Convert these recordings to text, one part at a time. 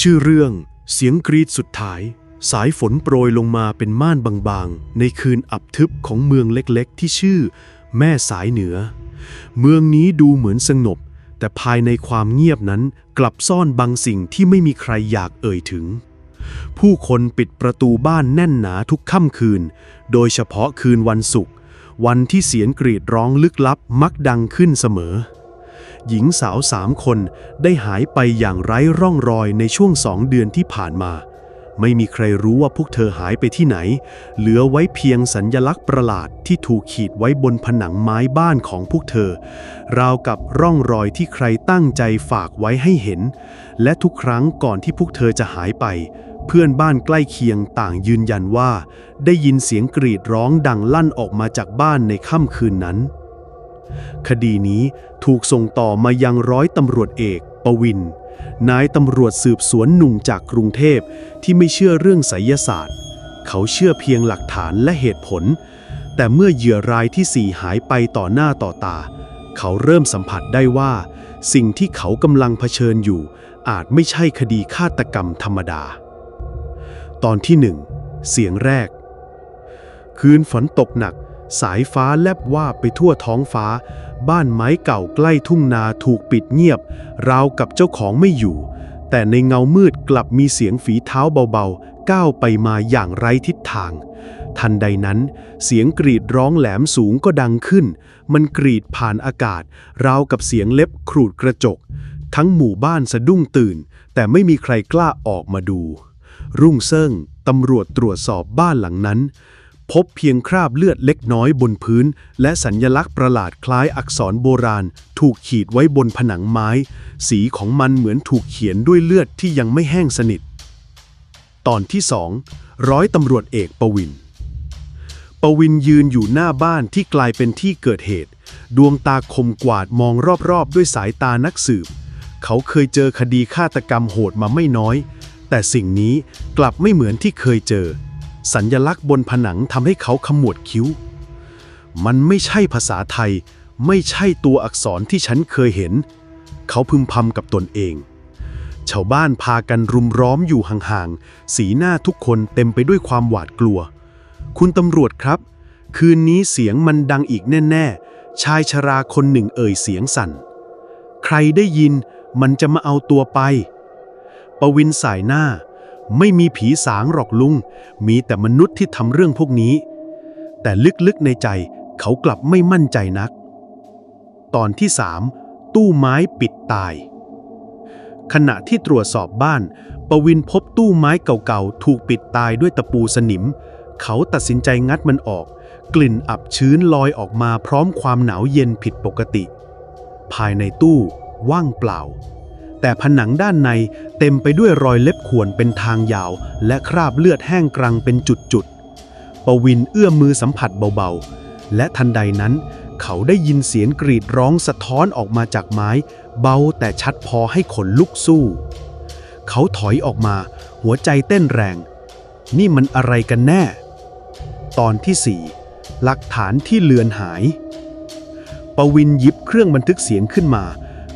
ชื่อเรื่อง เสียงกรีดสุดท้าย สายฝนโปรยลงมาเป็นม่านบางๆ ในคืนอับทึบของเมืองเล็กๆ ที่ชื่อ แม่สายเหนือ เมืองนี้ดูเหมือนสงบ แต่ภายในความเงียบนั้นกลับซ่อนบางสิ่งที่ไม่มีใครอยากเอ่ยถึง ผู้คนปิดประตูบ้านแน่นหนาทุกค่ำคืน โดยเฉพาะคืนวันศุกร์วันที่เสียงกรีดร้องลึกลับมักดังขึ้นเสมอ หญิงสาวสามคนได้หายไปอย่างไร้ร่องรอยในช่วงสองเดือนที่ผ่านมา ไม่มีใครรู้ว่าพวกเธอหายไปที่ไหน เหลือไว้เพียงสัญญลักษณ์ประหลาดที่ถูกขีดไว้บนผนังไม้บ้านของพวกเธอ ราวกับร่องรอยที่ใครตั้งใจฝากไว้ให้เห็น และทุกครั้งก่อนที่พวกเธอจะหายไปเพื่อนบ้านใกล้เคียงต่างยืนยันว่า ได้ยินเสียงกรีดร้องดังลั่นออกมาจากบ้านในค่ำคืนนั้น คดีนี้ถูกส่งต่อมายังร้อยตำรวจเอก ปวิน นายตำรวจสืบสวนหนุ่มจากกรุงเทพที่ไม่เชื่อเรื่องไสยศาสตร์ เขาเชื่อเพียงหลักฐานและเหตุผล แต่เมื่อเหยื่อรายที่สี่หายไปต่อหน้าต่อตา เขาเริ่มสัมผัสได้ว่า สิ่งที่เขากำลังเผชิญอยู่ อาจไม่ใช่คดีฆาตกรรมธรรมดา ตอนที่หนึ่งเสียงแรก คืนฝนตกหนัก สายฟ้าแลบว่าไปทั่วท้องฟ้า บ้านไม้เก่าใกล้ทุ่งนาถูกปิดเงียบ ราวกับเจ้าของไม่อยู่ แต่ในเงามืดกลับมีเสียงฝีเท้าเบาๆ ก้าวไปมาอย่างไร้ทิศทาง ทันใดนั้น เสียงกรีดร้องแหลมสูงก็ดังขึ้น มันกรีดผ่านอากาศ ราวกับเสียงเล็บขรูดกระจก ทั้งหมู่บ้านสะดุ้งตื่น แต่ไม่มีใครกล้าออกมาดู รุ่งเซิ่งตำรวจตรวจสอบบ้านหลังนั้น พบเพียงคราบเลือดเล็กน้อยบนพื้น และสัญญลักษณ์ประหลาดคล้ายอักษรโบราณ ถูกขีดไว้บนผนังไม้ สีของมันเหมือนถูกเขียนด้วยเลือดที่ยังไม่แห้งสนิท ตอนที่สองร้อยตำรวจเอกปวินปวินยืนอยู่หน้าบ้านที่กลายเป็นที่เกิดเหตุ ดวงตาคมกวาดมองรอบๆ ด้วยสายตานักสืบ เขาเคยเจอคดีฆาตกรรมโหดมาไม่น้อย แต่สิ่งนี้กลับไม่เหมือนที่เคยเจอ สัญญลักษณ์บนผนังทำให้เขาขมวดคิ้ว มันไม่ใช่ภาษาไทย ไม่ใช่ตัวอักษรที่ฉันเคยเห็น เขาพึมพำกับตนเอง ชาวบ้านพากันรุมร้อมอยู่ห่างๆ สีหน้าทุกคนเต็มไปด้วยความหวาดกลัว คุณตำรวจครับ คืนนี้เสียงมันดังอีกแน่ๆ ชายชราคนหนึ่งเอ่ยเสียงสั่น ใครได้ยินมันจะมาเอาตัวไป ปวินสายหน้า ไม่มีผีสางหรอกลุง มีแต่มนุษย์ที่ทำเรื่องพวกนี้ แต่ลึกๆในใจเขากลับไม่มั่นใจนัก ตอนที่สามตู้ไม้ปิดตาย ขณะที่ตรวจสอบบ้าน ปวินพบตู้ไม้เก่าๆ ถูกปิดตายด้วยตะปูสนิม เขาตัดสินใจงัดมันออก กลิ่นอับชื้นลอยออกมาพร้อมความหนาวเย็นผิดปกติ ภายในตู้ว่างเปล่า แต่ผนังด้านในเต็มไปด้วยรอยเล็บข่วนเป็นทางยาว และคราบเลือดแห้งกรังเป็นจุดๆ ปวินเอื้อมมือสัมผัสเบาๆ และทันใดนั้น เขาได้ยินเสียงกรีดร้องสะท้อนออกมาจากไม้ เบาแต่ชัดพอให้ขนลุกสู้ เขาถอยออกมา หัวใจเต้นแรง นี่มันอะไรกันแน่ ตอนที่สี่หลักฐานที่เลือนหาย ปวินยิบเครื่องบันทึกเสียงขึ้นมา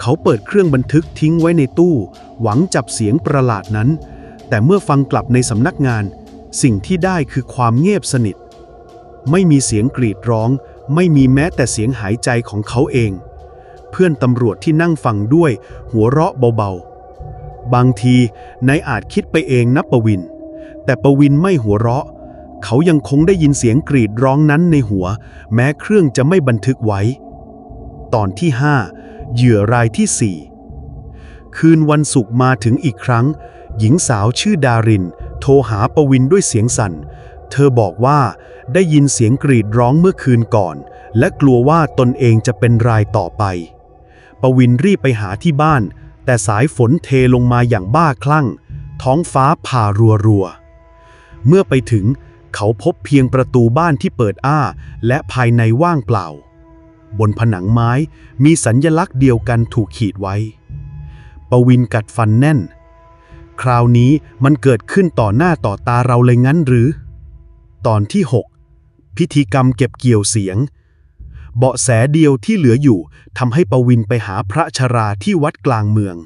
เขาเปิดเครื่องบันทึกทิ้งไว้ในตู้ หวังจับเสียงประหลาดนั้น แต่เมื่อฟังกลับในสำนักงาน สิ่งที่ได้คือความเงียบสนิท ไม่มีเสียงกรีดร้อง ไม่มีแม้แต่เสียงหายใจของเขาเอง เพื่อนตำรวจที่นั่งฟังด้วย หัวเราะเบาๆ บางทีนายอาจคิดไปเองนะปวิน แต่ปวินไม่หัวเราะ เขายังคงได้ยินเสียงกรีดร้องนั้นในหัว แม้เครื่องจะไม่บันทึกไว้ ตอนที่5 เหยื่อรายที่ 4 คืนวันศุกร์มาถึงอีกครั้ง หญิงสาวชื่อดาริน โทรหาปวินด้วยเสียงสั่น เธอบอกว่าได้ยินเสียงกรีดร้องเมื่อคืนก่อน และกลัวว่าตนเองจะเป็นรายต่อไป ปวินรีบไปหาที่บ้าน แต่สายฝนเทลงมาอย่างบ้าคลั่ง ท้องฟ้าผ่ารัวๆ เมื่อไปถึงเขาพบเพียงประตูบ้านที่เปิดอ้า และภายในว่างเปล่า บนผนังไม้มีสัญญลักษณ์เดียวกันถูกขีดไว้ ปวินกัดฟันแน่น คราวนี้มันเกิดขึ้นต่อหน้าต่อตาเราเลยงั้นหรือ ตอนที่ 6 พิธีกรรมเก็บเกี่ยวเสียง เบาะแสเดียวที่เหลืออยู่ทำให้ปวินไปหาพระชราที่วัดกลางเมือง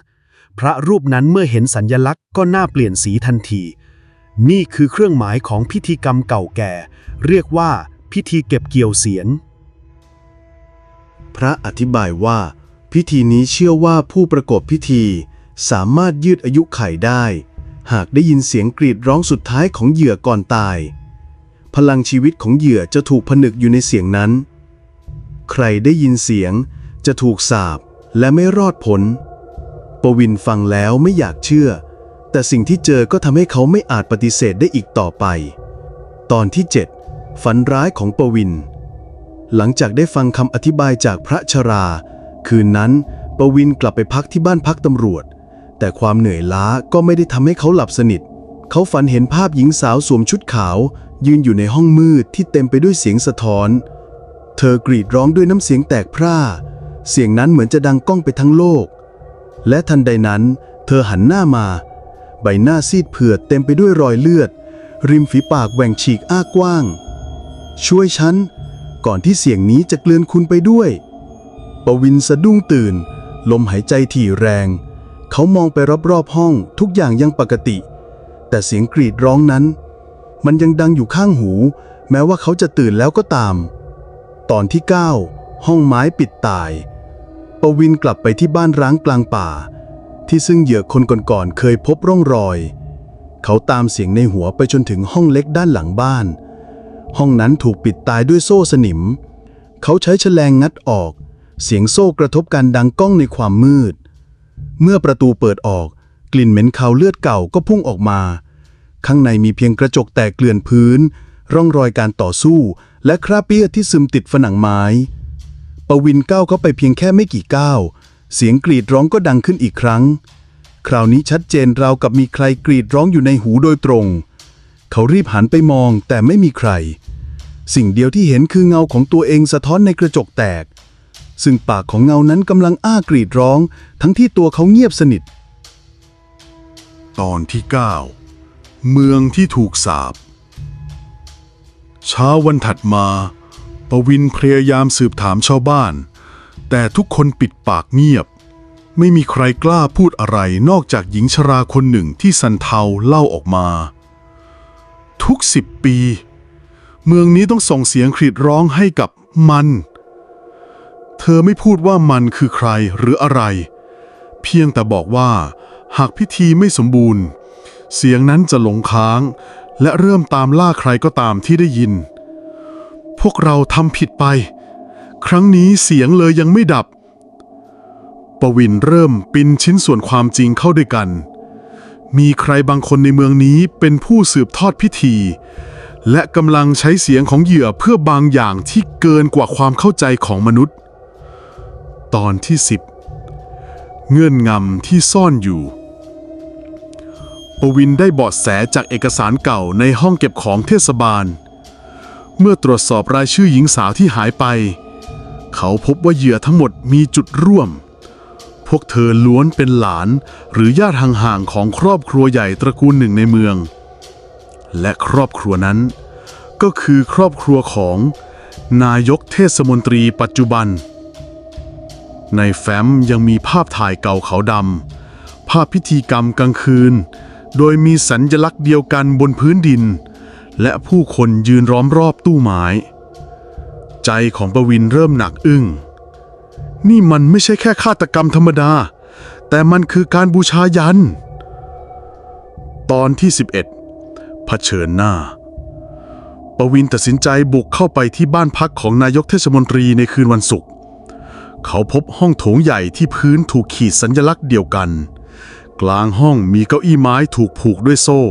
พระรูปนั้นเมื่อเห็นสัญญลักษณ์ก็หน้าเปลี่ยนสีทันที นี่คือเครื่องหมายของพิธีกรรมเก่าแก่ เรียกว่าพิธีเก็บเกี่ยวเสียน พระอธิบายว่า พิธีนี้เชื่อว่าผู้ประกอบพิธี สามารถยืดอายุไขได้ หากได้ยินเสียงกรีดร้องสุดท้ายของเหยื่อก่อนตาย พลังชีวิตของเหยื่อจะถูกผนึกอยู่ในเสียงนั้น ใครได้ยินเสียงจะถูกสาปและไม่รอดผลปวินฟังแล้วไม่อยากเชื่อ แต่สิ่งที่เจอก็ทำให้เขาไม่อาจปฏิเสธได้อีกต่อไป ตอนที่ 7 ฝันร้ายของปวิน หลังจากได้ฟังคำอธิบายจากพระชรา คืนนั้น ปวินกลับไปพักที่บ้านพักตำรวจ แต่ความเหนื่อยล้าก็ไม่ได้ทำให้เขาหลับสนิท เขาฝันเห็นภาพหญิงสาวสวมชุดขาว ยืนอยู่ในห้องมืดที่เต็มไปด้วยเสียงสะท้อน เธอกรีดร้องด้วยน้ำเสียงแตกพร่า เสียงนั้นเหมือนจะดังก้องไปทั้งโลก และทันใดนั้น เธอหันหน้ามา ใบหน้าซีดเผือดเต็มไปด้วยรอยเลือด ริมฝีปากแหว่งฉีกอ้ากว้าง ช่วยฉัน ก่อนที่เสียงนี้จะเกลือนคุณไปด้วย ปวินสะดุ้งตื่น ลมหายใจถี่แรง เขามองไปรอบๆห้องทุกอย่างยังปกติ แต่เสียงกรีดร้องนั้น มันยังดังอยู่ข้างหู แม้ว่าเขาจะตื่นแล้วก็ตาม ตอนที่ 9 ห้องไม้ปิดตาย ปวินกลับไปที่บ้านร้างกลางป่า ที่ซึ่งเหยื่อคนก่อนๆเคยพบร่องรอย เขาตามเสียงในหัวไปจนถึงห้องเล็กด้านหลังบ้าน ห้องนั้นถูกปิดตายด้วยโซ่สนิม เขาใช้แฉลงงัดออก เสียงโซ่กระทบกันดังก้องในความมืด เมื่อประตูเปิดออก กลิ่นเหม็นคาวเลือดเก่าก็พุ่งออกมา ข้างในมีเพียงกระจกแตกเกลื่อนพื้น ร่องรอยการต่อสู้ และคราบเปียที่ซึมติดผนังไม้ ปวินก้าวเข้าไปเพียงแค่ไม่กี่ก้าวเสียงกรีดร้องก็ดังขึ้นอีกครั้ง คราวนี้ชัดเจนราวกับมีใครกรีดร้องอยู่ในหูโดยตรง เขารีบหันไปมองแต่ไม่มีใคร สิ่งเดียวที่เห็นคือเงาของตัวเองสะท้อนในกระจกแตก ซึ่งปากของเงานั้นกำลังอ้ากรีดร้อง ทั้งที่ตัวเขาเงียบสนิท ตอนที่ 9 เมืองที่ถูกสาปเช้าวันถัดมา ปวินพยายามสืบถามชาวบ้าน แต่ทุกคนปิดปากเงียบ ไม่มีใครกล้าพูดอะไรนอกจากหญิงชราคนหนึ่งที่สันเทาเล่าออกมา ทุกสิบปี เมืองนี้ต้องส่งเสียงกรีดร้องให้กับมัน เธอไม่พูดว่ามันคือใครหรืออะไร เพียงแต่บอกว่า หากพิธีไม่สมบูรณ์ เสียงนั้นจะหลงค้าง และเริ่มตามล่าใครก็ตามที่ได้ยิน พวกเราทำผิดไป ครั้งนี้เสียงเลยยังไม่ดับ ปวินเริ่มปินชิ้นส่วนความจริงเข้าด้วยกัน มีใครบางคนในเมืองนี้เป็นผู้สืบทอดพิธี และกำลังใช้เสียงของเหยื่อเพื่อบางอย่างที่เกินกว่าความเข้าใจของมนุษย์ ตอนที่ 10 เงื่อนงำที่ซ่อนอยู่ ปวินได้เบาะแสจากเอกสารเก่าในห้องเก็บของเทศบาล เมื่อตรวจสอบรายชื่อหญิงสาวที่หายไป เขาพบว่าเหยื่อทั้งหมดมีจุดร่วม พวกเธอล้วนเป็นหลานหรือญาติห่างๆของครอบครัวใหญ่ตระกูลหนึ่งในเมือง และครอบครัวนั้น ก็คือครอบครัวของนายกเทศมนตรีปัจจุบัน ในแฟ้มยังมีภาพถ่ายเก่าขาวดำภาพพิธีกรรมกลางคืน โดยมีสัญญลักษณ์เดียวกันบนพื้นดิน และผู้คนยืนล้อมรอบตู้ไม้ ใจของประวินเริ่มหนักอึ้ง นี่มันไม่ใช่แค่ฆาตกรรมธรรมดา แต่มันคือการบูชายัน ตอนที่ 11 เผชิญหน้า ปวินตัดสินใจบุกเข้าไปที่บ้านพักของนายกเทศมนตรีในคืนวันศุกร์ เขาพบห้องโถงใหญ่ที่พื้นถูกขีดสัญลักษณ์เดียวกัน กลางห้องมีเก้าอี้ไม้ถูกผูกด้วยโซ่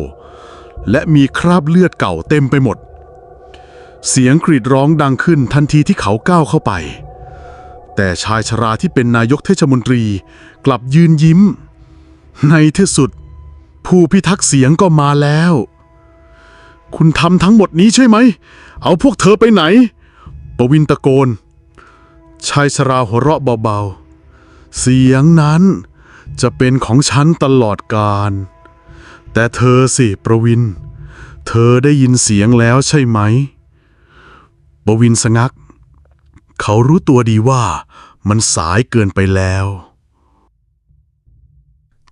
และมีคราบเลือดเก่าเต็มไปหมด เสียงกรีดร้องดังขึ้นทันทีที่เขาก้าวเข้าไป แต่ชายชราที่เป็นนายกเทศมนตรีกลับยืนยิ้ม ในที่สุด ผู้พิทักษ์เสียงก็มาแล้ว คุณทำทั้งหมดนี้ใช่ไหม เอาพวกเธอไปไหน ปวินตะโกน ชายชราหัวเราะเบาๆ เสียงนั้นจะเป็นของฉันตลอดกาล แต่เธอสิ ประวิน เธอได้ยินเสียงแล้วใช่ไหม ปวินสงัก เขารู้ตัวดีว่ามันสายเกินไปแล้ว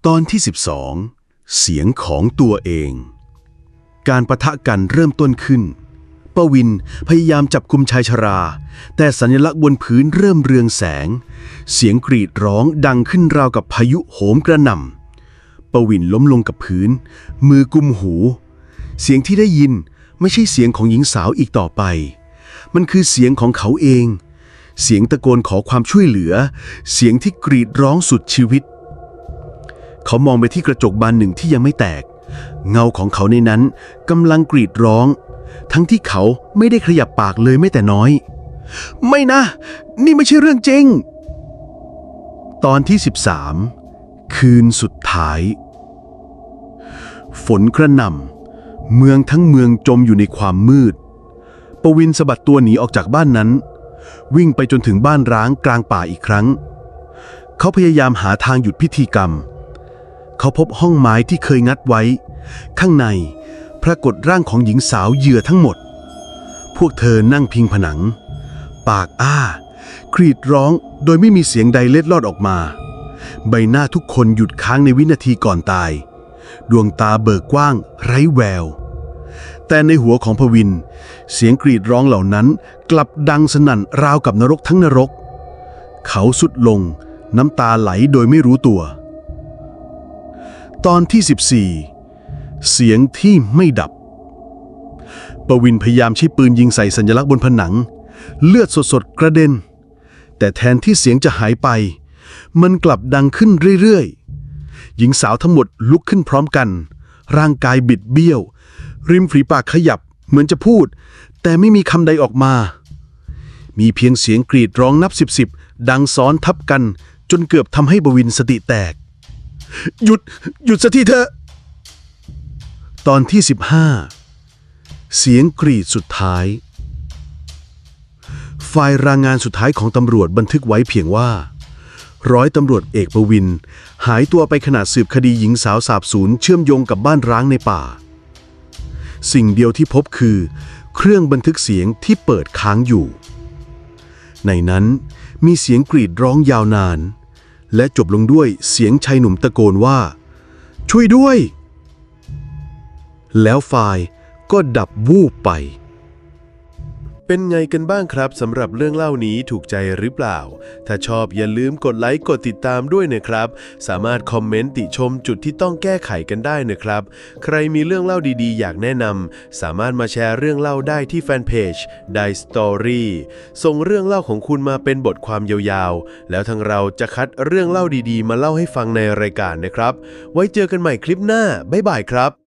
ตอนที่ 12 เสียงของตัวเอง การประทะกันเริ่มต้นขึ้น ปวินพยายามจับกุมชายชรา แต่สัญลักษณ์บนพื้นเริ่มเรืองแสง เสียงกรีดร้องดังขึ้นราวกับพายุโหมกระหน่ำปวินล้มลงกับพื้น มือกุมหู เสียงที่ได้ยินไม่ใช่เสียงของหญิงสาวอีกต่อไป มันคือเสียงของเขาเอง เสียงตะโกนขอความช่วยเหลือ เสียงที่กรีดร้องสุดชีวิต เขามองไปที่กระจกบานหนึ่งที่ยังไม่แตก เงาของเขาในนั้นกำลังกรีดร้อง ทั้งที่เขาไม่ได้ขยับปากเลยแม้แต่น้อย ไม่นะ นี่ไม่ใช่เรื่องจริง ตอนที่ 13 คืนสุดท้าย ฝนกระหน่ำเมืองทั้งเมืองจมอยู่ในความมืด ปวินสะบัดตัวหนีออกจากบ้านนั้น วิ่งไปจนถึงบ้านร้างกลางป่าอีกครั้ง เขาพยายามหาทางหยุดพิธีกรรม เขาพบห้องไม้ที่เคยงัดไว้ ข้างในปรากฏร่างของหญิงสาวเหยื่อทั้งหมด พวกเธอนั่งพิงผนัง ปากอ้า กรีดร้องโดยไม่มีเสียงใดเล็ดลอดออกมา ใบหน้าทุกคนหยุดค้างในวินาทีก่อนตาย ดวงตาเบิกกว้าง ไร้แวว แต่ในหัวของพวิน เสียงกรีดร้องเหล่านั้น กลับดังสนั่นราวกับนรกทั้งนรก เขาสุดลงน้ำตาไหลโดยไม่รู้ตัว ตอนที่ 14 เสียงที่ไม่ดับปวินพยายามใช้ปืนยิงใส่สัญลักษณ์บนผนัง เลือดสดๆ กระเด็น แต่แทนที่เสียงจะหายไป มันกลับดังขึ้นเรื่อยๆ หญิงสาวทั้งหมดลุกขึ้นพร้อมกัน ร่างกายบิดเบี้ยว ริมฝีปากขยับเหมือนจะพูด แต่ไม่มีคำใดออกมา มีเพียงเสียงกรีดร้องนับสิบสิบดังซ้อนทับกันจนเกือบทำให้บวินสติแตก หยุด หยุดสักทีเถอะ ตอนที่ 15 เสียงกรีดสุดท้ายไฟล์รายงานสุดท้ายของตำรวจบันทึกไว้เพียงว่า ร้อยตำรวจเอกประวิน หายตัวไปขณะสืบคดีหญิงสาวสาบสูญเชื่อมโยงกับบ้านร้างในป่า สิ่งเดียวที่พบคือ เครื่องบันทึกเสียงที่เปิดค้างอยู่ ในนั้นมีเสียงกรีดร้องยาวนาน และจบลงด้วยเสียงชายหนุ่มตะโกนว่า ช่วยด้วย แล้วไฟก็ดับวูบไป เป็นไงกันบ้างครับสำหรับเรื่องเล่านี้ถูกใจหรือเปล่า ถ้าชอบอย่าลืมกดไลค์กดติดตามด้วยนะครับ สามารถคอมเมนต์ติชมจุดที่ต้องแก้ไขกันได้นะครับ ใครมีเรื่องเล่าดีๆ อยากแนะนำสามารถมาแชร์เรื่องเล่าได้ที่แฟนเพจ Die Story ส่งเรื่องเล่าของคุณมาเป็นบทความยาวๆ แล้วทางเราจะคัดเรื่องเล่าดีๆ มาเล่าให้ฟังในรายการนะครับ ไว้เจอกันใหม่คลิปหน้าบ๊ายบายครับ